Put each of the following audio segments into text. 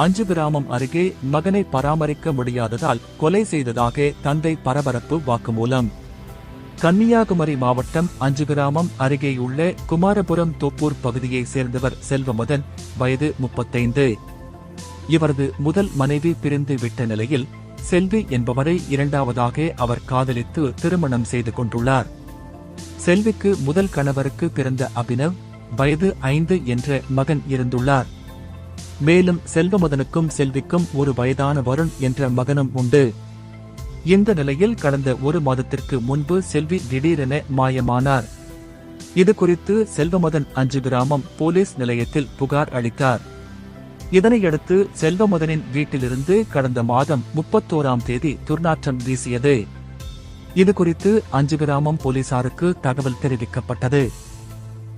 அஞ்சு கிராமம் அருகே மகனை பராமரிக்க முடியாததால் கொலை செய்ததாக தந்தை பரபரப்பு வாக்குமூலம். கன்னியாகுமரி மாவட்டம் அஞ்சு கிராமம் அருகேயுள்ள குமாரபுரம் தோப்பூர் பகுதியைச் சேர்ந்தவர் செல்வமுதன் வயது முப்பத்தைந்து. இவரது முதல் மனைவி பிரிந்து விட்ட நிலையில் செல்வி என்பவரை இரண்டாவதாக அவர் காதலித்து திருமணம் செய்து கொண்டுள்ளார். செல்விக்கு முதல் கணவருக்கு பிறந்த அபினவ் வயது ஐந்து என்ற மகன் இருந்துள்ளார். மேலும் செல்வமதனுக்கும் செல்விக்கும் ஒரு வயதான வருண் என்ற மகனும் உண்டு. இந்த நிலையில் கடந்த ஒரு மாதத்திற்கு முன்பு செல்வி திடீரென மாயமானார். இது குறித்து செல்வமதன் அஞ்சு கிராமம் போலீஸ் நிலையத்தில் புகார் அளித்தார். இதனையடுத்து செல்வமதனின் வீட்டிலிருந்து கடந்த மாதம் முப்பத்தோராம் தேதி துர்நாற்றம் வீசியது. இது குறித்து அஞ்சு கிராமம் போலீசாருக்கு தகவல் தெரிவிக்கப்பட்டது.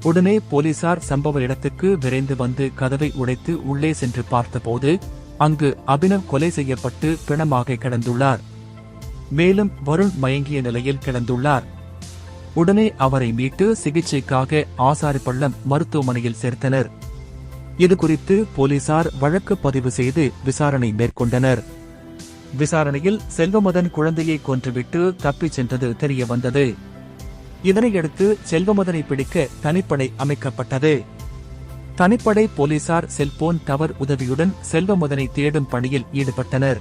உடனே போலீசார் சம்பவ இடத்துக்கு விரைந்து வந்து கதவை உடைத்து உள்ளே சென்று பார்த்தபோது அங்கு அபினவ் கொலை செய்யப்பட்டு பிணமாக கிடந்துள்ளார். மேலும் வருண் மயங்கிய நிலையில் கிடந்துள்ளார். உடனே அவரை மீட்டு சிகிச்சைக்காக ஆசாரிப்பள்ளம் மருத்துவமனையில் சேர்த்தனர். இதுகுறித்து போலீசார் வழக்கு பதிவு செய்து விசாரணை மேற்கொண்டனர். விசாரணையில் செல்வமதன் குழந்தையை கொன்றுவிட்டு தப்பிச் சென்றது தெரியவந்தது. இதனையடுத்து செல்வமதனை பிடிக்க தனிப்படை அமைக்கப்பட்டது. தனிப்படை போலீசார் செல்போன் டவர் உதவியுடன் செல்வமதனை தேடும் பணியில் ஈடுபட்டனர்.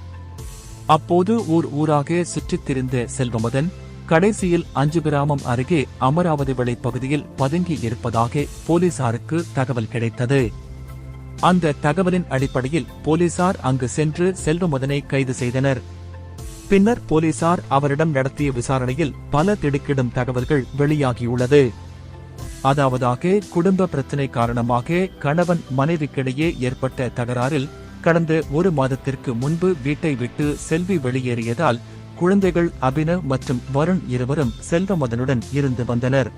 அப்போது ஊர் ஊராக சுற்றித் திரிந்த செல்வமதன் கடைசியில் அஞ்சு கிராமம் அருகே அமராவதி விளை பகுதியில் பதுங்கி இருப்பதாக போலீசாருக்கு தகவல் கிடைத்தது. அந்த தகவலின் அடிப்படையில் போலீசார் அங்கு சென்று செல்வமதனை கைது செய்தனர். பின்னர் போலீசார் அவரிடம் நடத்திய விசாரணையில் பல திடுக்கிடும் தகவல்கள் வெளியாகியுள்ளது. அதாவதாக குடும்ப பிரச்சினை காரணமாக கணவன் மனைவிக்கிடையே ஏற்பட்ட தகராறில் கடந்த ஒரு மாதத்திற்கு முன்பு வீட்டை விட்டு செல்வி வெளியேறியதால் குழந்தைகள் அபினவ் மற்றும் வருண் இருவரும் செல்வமதனுடன் இருந்து வந்தனர்.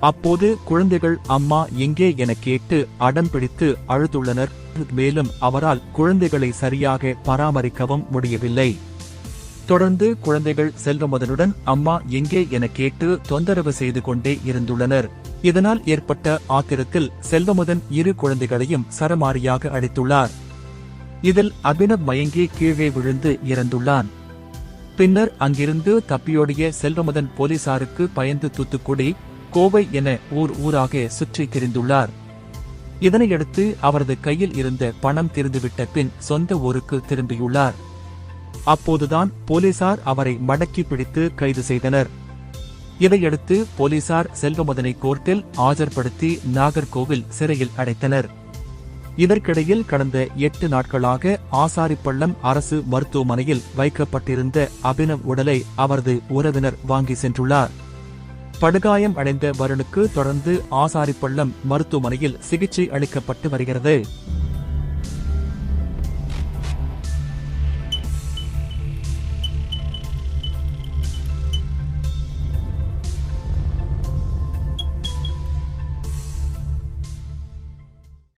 அப்போது குழந்தைகள் அம்மா எங்கே என கேட்டு அடம் பிடித்து அழுதுள்ளனர். மேலும் அவரால் குழந்தைகளை சரியாக பராமரிக்கவும் முடியவில்லை. தொடர்ந்து குழந்தைகள் செல்வமதனுடன் அம்மா எங்கே என கேட்டு தொந்தரவு செய்து கொண்டே இருந்துள்ளனர். இதனால் ஏற்பட்ட ஆத்திரத்தில் செல்வமதன் இரு குழந்தைகளையும் சரமாரியாக அடித்துள்ளார். இதில் அபினவ் மயங்கி கீழே விழுந்து இறந்துள்ளான். பின்னர் அங்கிருந்து தப்பியோடிய செல்வமதன் போலீசாருக்கு பயந்து தூத்துக்குடி கோவை என ஊர் ஊராக சுற்றி திரிந்துள்ளார். இதனையடுத்து அவரது கையில் இருந்த பணம் திறந்துவிட்ட பின் சொந்த ஊருக்கு திரும்பியுள்ளார். அப்போதுதான் போலீசார் அவரை மடக்கி பிடித்து கைது செய்தனர். இதையடுத்து போலீசார் செல்வமதனை கோர்ட்டில் ஆஜர்படுத்தி நாகர்கோவில் சிறையில் அடைத்தனர். இதற்கிடையில் கடந்த எட்டு நாட்களாக ஆசாரிப்பள்ளம் அரசு மருத்துவமனையில் வைக்கப்பட்டிருந்த அபினவ் உடலை அவரது உறவினர் வாங்கி சென்றுள்ளார். படுகாயம் அடைந்த வருணுக்கு தொடர்ந்து ஆசாரிப்பள்ளம் மருத்துவமனையில் சிகிச்சை அளிக்கப்பட்டு வருகிறது.